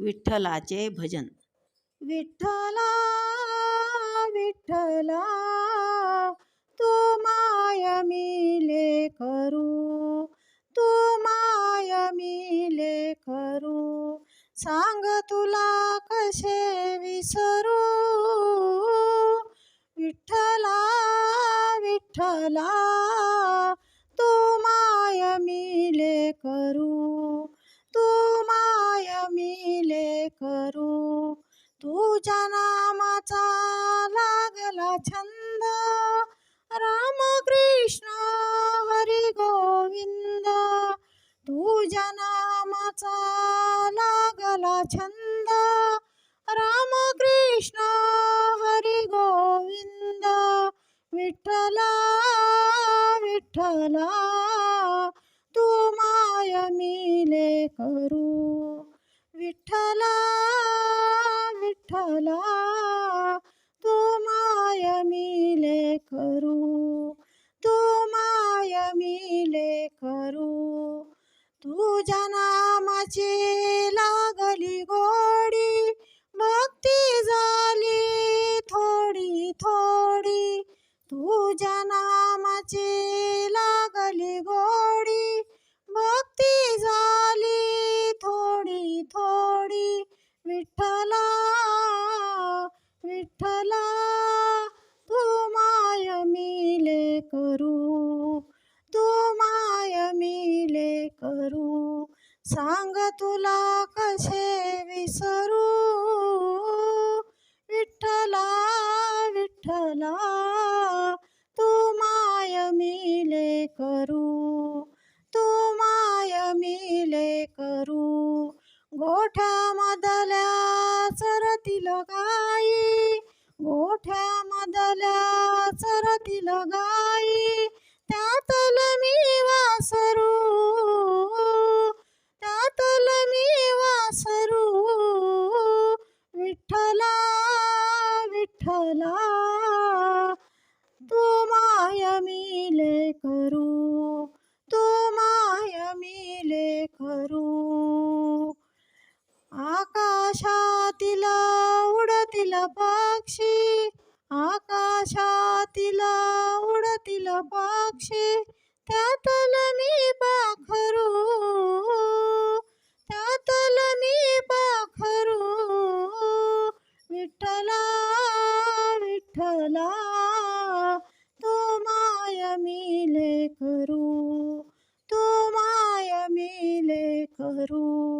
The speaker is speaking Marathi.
विठ्ठलाचे भजन. विठ्ठला विठ्ठला तू माय मिले करू. तू माय मिले करू. सांग तुला कसे विसरू. विठ्ठला विठ्ठला तुझ्या नामाचा लागला छंद. राम कृष्ण हरी गोविंद तुझ्या नामाचा लागला छंद. राम कृष्ण हरी गोविंद विठ्ठला विठ्ठला तू माय मिले करू. विठ्ठला विठ्ठला तू माय मिले करू तू माय मिले करू तुझ्या नामाची लागली गोडी. भक्ती झाली थोडी थोडी. तुझ्या नामाची लागली गोडी. भक्ती झाली थोडी थोडी. विठ्ठला विठ्ठला तू माय मिले करू तू माय मिले करू. सांग तुला कसे विसरू? विठ्ठला विठ्ठला. मधल्या सरतील गाई गोठ्यामधल्या सरतील गाई त्यातल मी वासरू त्यातल मी वासरू. विठ्ठला विठ्ठला तू माय मिले करू उडतील पक्षी आकाशातील उडतील पक्षी त्यातल मी पाखरू त्यातल मी पाखरू विठ्ठला विठ्ठला तो माय मिले करू तो माय मिले करू